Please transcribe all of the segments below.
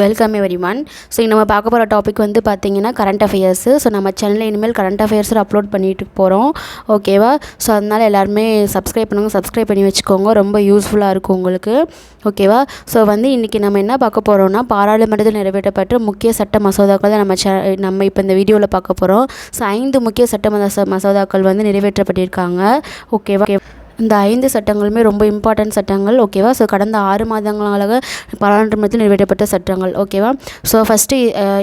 Welcome every one so நம்ம பார்க்க போகிற டாபிக் வந்து பார்த்தீங்கன்னா கரண்ட் அஃபேர்ஸு ஸோ நம்ம சேனலில் இனிமேல் கரண்ட் அஃபேர்ஸ் அப்லோட் பண்ணிட்டு போகிறோம் ஓகேவா ஸோ அதனால் எல்லாருமே சப்ஸ்கிரைப் பண்ணுங்கள் சப்ஸ்கிரைப் பண்ணி வச்சுக்கோங்க. ரொம்ப யூஸ்ஃபுல்லாக இருக்கும் உங்களுக்கு. ஓகேவா ஸோ வந்து இன்றைக்கி நம்ம என்ன பார்க்க போகிறோம்னா பாராளுமன்றத்தில் நிறைவேற்றப்பட்ட முக்கிய சட்ட மசோதாக்கள் தான் நம்ம சே நம்ம இப்போ இந்த வீடியோவில் பார்க்க போகிறோம் ஸோ ஐந்து முக்கிய சட்ட மச மசோதாக்கள் வந்து நிறைவேற்றப்பட்டிருக்காங்க. ஓகேவா இந்த ஐந்து சட்டங்களுமே ரொம்ப இம்பார்ட்டன்ட் சட்டங்கள் ஓகேவா ஸோ கடந்த ஆறு மாதங்களாக பாராளுமன்றத்தில் நிறைவேற்றப்பட்ட சட்டங்கள் ஓகேவா ஸோ ஃபஸ்ட்டு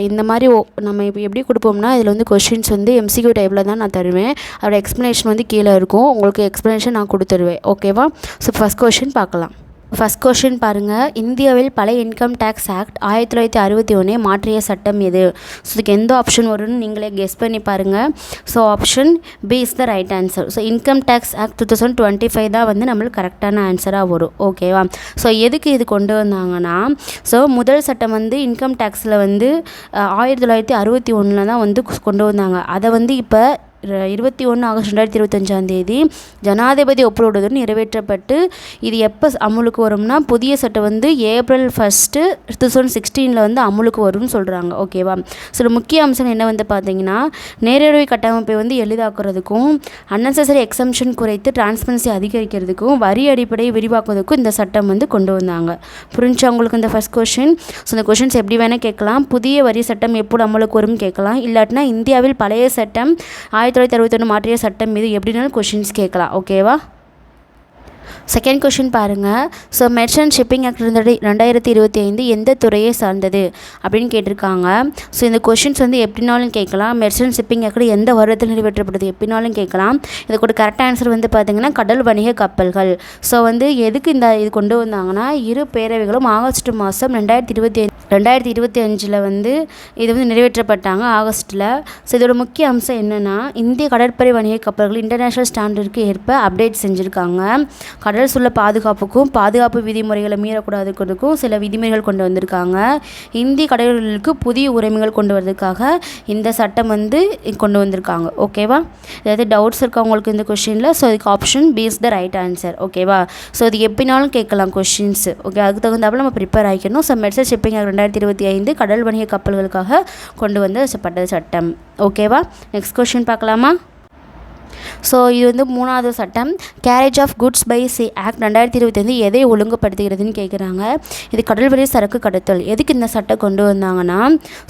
இந்த மாதிரி ஓ- நம்ம இப்போ எப்படி கொடுப்போம்னா இதில் வந்து கொஷின்ஸ் வந்து எம்சிக்யூ டைப்பில் தான் நான் தருவேன். அதோட எக்ஸ்ப்ளனேஷன் வந்து கீழே இருக்கும். உங்களுக்கு எக்ஸ்ப்ளனேஷன் நான் கொடுத்துருவேன் ஓகேவா ஸோ ஃபஸ்ட் கொஷின் பார்க்கலாம். ஃபஸ்ட் கொஷின் பாருங்கள் இந்தியாவில் பழைய இன்கம் டேக்ஸ் ஆக்ட் ஆயிரத்தி தொள்ளாயிரத்தி அறுபத்தி ஒன்றே மாற்றிய சட்டம் எது? ஸோ இதுக்கு எந்த ஆப்ஷன் வரும்னு நீங்களே கெஸ் பண்ணி பாருங்கள் so option B is the right answer so income tax act two thousand twenty five தான் வந்து நம்மளுக்கு கரெக்டான ஆன்சராக வரும். ஓகேவா ஸோ எதுக்கு இது கொண்டு வந்தாங்கன்னா ஸோ முதல் சட்டம் வந்து இன்கம் டேக்ஸில் வந்து ஆயிரத்தி தொள்ளாயிரத்தி அறுபத்தி ஒன்றில் தான் வந்து கொண்டு வந்தாங்க. அதை வந்து இப்போ இருபத்தி ஒன்று ஆகஸ்ட் ரெண்டாயிரத்தி இருபத்தஞ்சாம் தேதி ஜனாதிபதி ஒப்புதலுடன் நிறைவேற்றப்பட்டு இது எப்போ அமுலுக்கு வரும்னா புதிய சட்டம் வந்து ஏப்ரல் ஃபஸ்ட்டு டூ தௌசண்ட் சிக்ஸ்டீனில் வந்து அமுலுக்கு வரும்னு சொல்கிறாங்க ஓகேவா சில முக்கிய அம்சங்கள் என்ன வந்து பார்த்தீங்கன்னா நேரடி கட்டமைப்பை வந்து எளிதாக்குறதுக்கும் அன்னெசரி எக்ஸம்ஷன் குறைத்து டிரான்ஸ்பரன்சி அதிகரிக்கிறதுக்கும் வரி அடிப்படையை விரிவாக்குவதற்கும் இந்த சட்டம் வந்து கொண்டு வந்தாங்க. புரிஞ்சா உங்களுக்கு இந்த ஃபஸ்ட் கொஷின் ஸோ இந்த கொஷின்ஸ் எப்படி வேணால் கேட்கலாம். புதிய வரி சட்டம் எப்போ அமலுக்கு வரும்னு கேட்கலாம். இல்லாட்டினா இந்தியாவில் பழைய சட்டம் ஆயிரத்தி தொள்ளாயிரத்தி அறுபத்தொன்று மாற்றிய சட்டம் மீது எப்படினாலும் கொஷின்ஸ் கேட்கலாம் ஓகேவா செகண்ட் கொஷின் பாருங்கள் ஸோ மெர்ச்சன்ட் ஷிப்பிங் ஆக்ட் ரெண்டு ரெண்டாயிரத்தி இருபத்தி ஐந்து எந்த துறையை சார்ந்தது அப்படின்னு கேட்டிருக்காங்க. ஸோ இந்த கொஷின்ஸ் வந்து எப்படினாலும் கேட்கலாம். மெர்ச்சன்ட் ஷிப்பிங் ஆக்ட் எந்த வருடத்தில் நிறைவேற்றப்படுது எப்படினாலும் கேட்கலாம். இதுக்கு கூட கரெக்ட் ஆன்சர் வந்து பார்த்தீங்கன்னா கடல் வணிக கப்பல்கள். ஸோ வந்து எதுக்கு இந்த இது கொண்டு வந்தாங்கன்னா இரு பேரவைகளும் ஆகஸ்ட் மாதம் ரெண்டாயிரத்தி இருபத்தி ரெண்டாயிரத்தி இருபத்தி அஞ்சில் வந்து இது வந்து நிறைவேற்றப்பட்டாங்க ஆகஸ்ட்டில். ஸோ இதோட முக்கிய அம்சம் என்னென்னா இந்திய கடற்படை வணிக கப்பல்கள் இன்டர்நேஷ்னல் ஸ்டாண்டர்டுக்கு ஏற்ப அப்டேட் செஞ்சுருக்காங்க. கடல் சுள்ள பாதுகாப்புக்கும் பாதுகாப்பு விதிமுறைகளை மீறக்கூடாதுக்கிறதுக்கும் சில விதிமுறைகள் கொண்டு வந்திருக்காங்க. இந்திய கடல்களுக்கு புதிய உரிமைகள் கொண்டு வரதுக்காக இந்த சட்டம் வந்து கொண்டு வந்திருக்காங்க. ஓகேவா? ஏதாவது டவுட்ஸ் இருக்கா உங்களுக்கு இந்த கொஷினில் ஸோ இதுக்கு option B is the right answer ஓகேவா? ஸோ இது எப்படினாலும் கேட்கலாம் கொஷின்ஸ் ஓகே அதுக்கு தகுந்தாப்பில் நம்ம ப்ரிப்பேர் ஆகிக்கணும் ஸோ மெர்சல் ஷிப்பிங் ரெண்டாயிரத்தி இருபத்தி ஐந்து கடல் வணிக கப்பல்களுக்காக கொண்டு வந்து சப்பட்ட சட்டம். ஓகேவா நெக்ஸ்ட் கொஷின் பார்க்கலாமா? ஸோ இது வந்து மூணாவது சட்டம். Carriage of goods by sea act ரெண்டாயிரத்தி இருபத்தைந்து எதை ஒழுங்குபடுத்துகிறதுன்னு கேட்குறாங்க இது கடல்வழி சரக்கு கடத்தல். எதுக்கு இந்த சட்டம் கொண்டு வந்தாங்கன்னா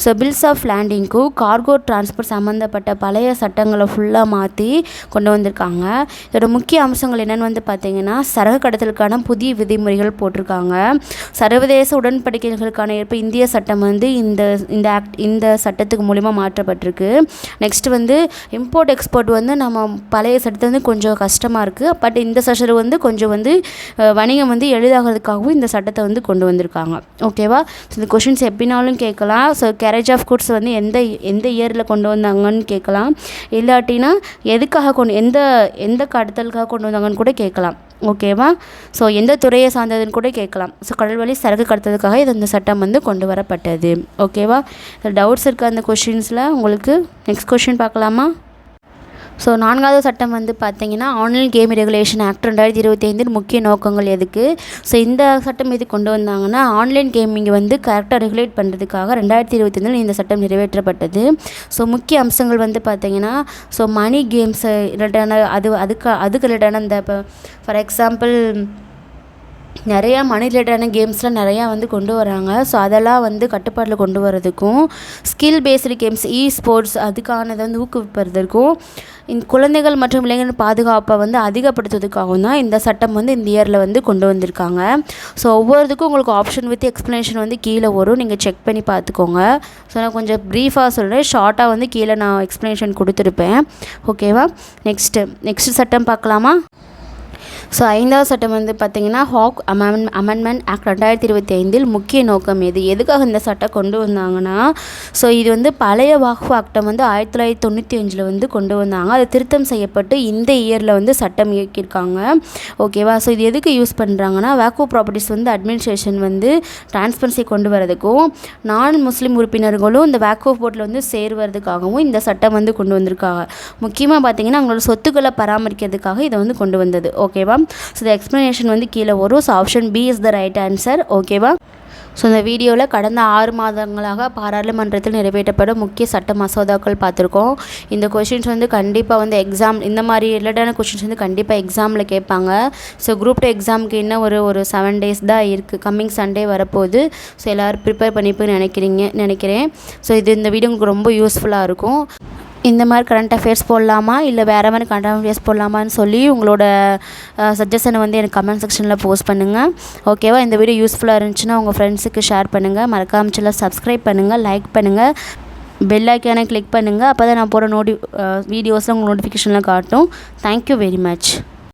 ஸோ பில்ஸ் ஆஃப் லேண்டிங்க்கும் கார்கோ டிரான்ஸ்போர்ட் சம்மந்தப்பட்ட பழைய சட்டங்களை ஃபுல்லாக மாற்றி கொண்டு வந்திருக்காங்க. இதோட முக்கிய அம்சங்கள் என்னென்னு வந்து பார்த்தீங்கன்னா சரக்கு கடத்தலுக்கான புதிய விதிமுறைகள் போட்டிருக்காங்க. சர்வதேச உடன்படிக்கைகளுக்கான ஏற்ப இந்திய சட்டம் வந்து இந்த இந்த ஆக்ட் இந்த சட்டத்துக்கு மூலிமா மாற்றப்பட்டிருக்கு. நெக்ஸ்ட் வந்து இம்போர்ட் எக்ஸ்போர்ட் வந்து நம்ம பழைய சட்டத்தை வந்து கொஞ்சம் கஷ்டமாக இருக்குது பட் இந்த சட்டம் வந்து கொஞ்சம் வந்து வணிகம் வந்து எளிதாகிறதுக்காகவும் இந்த சட்டத்தை வந்து கொண்டு வந்திருக்காங்க. ஓகேவா ஸோ இந்த கொஷின்ஸ் எப்படினாலும் கேட்கலாம். ஸோ கேரேஜ் ஆஃப் குட்ஸ் வந்து எந்த எந்த இயரில் கொண்டு வந்தாங்கன்னு கேட்கலாம். இல்லாட்டினா எதுக்காக கொண்டு எந்த எந்த கடத்தலுக்காக கொண்டு வந்தாங்கன்னு கூட கேட்கலாம். ஓகேவா ஸோ எந்த துறையை சார்ந்ததுன்னு கூட கேட்கலாம். ஸோ கடல் வழி சரக்கு கடத்ததுக்காக இது இந்த சட்டம் வந்து கொண்டு வரப்பட்டது. ஓகேவா டவுட்ஸ் இருக்க அந்த கொஷின்ஸில் உங்களுக்கு நெக்ஸ்ட் கொஷின் பார்க்கலாமா? ஸோ நான்காவது சட்டம் வந்து பார்த்தீங்கன்னா ஆன்லைன் கேம் ரெகுலேஷன் ஆக்ட் ரெண்டாயிரத்தி இருபத்தி ஐந்தின் முக்கிய நோக்கங்கள் எதுக்கு? ஸோ இந்த சட்டம் இது கொண்டு வந்தாங்கன்னா ஆன்லைன் கேமிங்கை வந்து கரெக்டாக ரெகுலேட் பண்ணுறதுக்காக ரெண்டாயிரத்தி இருபத்தி ஐந்தில் இந்த சட்டம் நிறைவேற்றப்பட்டது. ஸோ முக்கிய அம்சங்கள் வந்து பார்த்தீங்கன்னா ஸோ மணி கேம்ஸ் ரிலேட்டான அது அதுக்கு அதுக்கு ரிலேட்டான இந்த இப்போ ஃபார் எக்ஸாம்பிள் நிறையா மணி ரிலேட்டடான கேம்ஸ்லாம் நிறையா வந்து கொண்டு வராங்க. ஸோ அதெல்லாம் வந்து கட்டுப்பாட்டில் கொண்டு வர்றதுக்கும் skill based games e sports அதுக்கானதை வந்து ஊக்குவிப்பதற்கும் இந்த குழந்தைகள் மற்றும் இளைஞர் பாதுகாப்பை வந்து அதிகப்படுத்துவதற்காகவும் தான் இந்த சட்டம் வந்து இந்த இயரில் வந்து கொண்டு வந்திருக்காங்க. ஸோ ஒவ்வொருத்துக்கும் உங்களுக்கு ஆப்ஷன் வித் எக்ஸ்ப்ளனேஷன் வந்து கீழே வரும். நீங்கள் செக் பண்ணி பார்த்துக்கோங்க. ஸோ நான் கொஞ்சம் ப்ரீஃபாக சொல்கிறேன் ஷார்ட்டாக வந்து கீழே நான் எக்ஸ்ப்ளனேஷன் கொடுத்துருப்பேன். ஓகேவா நெக்ஸ்ட்டு நெக்ஸ்ட் சட்டம் பார்க்கலாமா? ஸோ ஐந்தாவது சட்டம் வந்து பார்த்தீங்கன்னா ஹாக் அமெண்ட் அமெண்ட்மெண்ட் ஆக்ட் ரெண்டாயிரத்தி இருபத்தி ஐந்தில் முக்கிய நோக்கம் எது? எதுக்காக இந்த சட்டம் கொண்டு வந்தாங்கன்னா ஸோ இது வந்து பழைய வாக்ஃபு ஆக்டை வந்து ஆயிரத்தி தொள்ளாயிரத்தி தொண்ணூற்றி அஞ்சில் வந்து கொண்டு வந்தாங்க. அது திருத்தம் செய்யப்பட்டு இந்த இயரில் வந்து சட்டம் இயக்கியிருக்காங்க. ஓகேவா ஸோ இது எதுக்கு யூஸ் பண்ணுறாங்கன்னா வேக்கோ ப்ராப்பர்ட்டிஸ் வந்து அட்மினிஸ்ட்ரேஷன் வந்து டிரான்ஸ்பரன்சி கொண்டு வரதுக்கும் நான் முஸ்லீம் உறுப்பினர்களும் இந்த வேக்கோ போர்ட்டில் வந்து சேருவதுக்காகவும் இந்த சட்டம் வந்து கொண்டு வந்திருக்காங்க. முக்கியமாக பார்த்தீங்கன்னா அவங்களோட சொத்துக்களை பராமரிக்கிறதுக்காக இதை வந்து கொண்டு வந்தது. ஓகேவா ஸோ இந்த எக்ஸ்ப்ளனேஷன் வந்து கீழே வரும். So option B is the right answer ஓகேவா ஸோ இந்த வீடியோவில் கடந்த ஆறு மாதங்களாக பாராளுமன்றத்தில் நிறைவேற்றப்படும் முக்கிய சட்ட மசோதாக்கள் பார்த்துருக்கோம். இந்த கொஷின்ஸ் வந்து கண்டிப்பாக வந்து எக்ஸாம் இந்த மாதிரி ரிலேட்டடான கொஷின்ஸ் வந்து கண்டிப்பாக எக்ஸாமில் கேட்பாங்க. ஸோ குரூப் டூ எக்ஸாமுக்கு இன்னும் ஒரு ஒரு செவன் டேஸ் தான் இருக்குது கம்மிங் சண்டே வரப்போகுது. ஸோ எல்லோரும் ப்ரிப்பேர் பண்ணிப்போய் நினைக்கிறீங்க நினைக்கிறேன். ஸோ இது இந்த வீடியோ உங்களுக்கு ரொம்ப யூஸ்ஃபுல்லாக இருக்கும். இந்த மாதிரி கரண்ட் அஃபேர்ஸ் போடலாமா? இல்லை வேறு மாதிரி கரண்ட் அஃபேர்ஸ் போடலாமான்னு சொல்லி உங்களோட சஜஷனை வந்து எனக்கு கமெண்ட் செக்ஷனில் போஸ்ட் பண்ணுங்கள் ஓகேவா இந்த வீடியோ யூஸ்ஃபுல்லாக இருந்துச்சுன்னா உங்கள் ஃப்ரெண்ட்ஸுக்கு ஷேர் பண்ணுங்கள் மறக்காம சேனல் சப்ஸ்கிரைப் பண்ணுங்கள் லைக் பண்ணுங்கள் பெல் ஐக்கானை கிளிக் பண்ணுங்கள் அப்போ தான் நான் போகிற நோட்டி வீடியோஸில் உங்களுக்கு நோட்டிஃபிகேஷனில் காட்டும். Thank you very much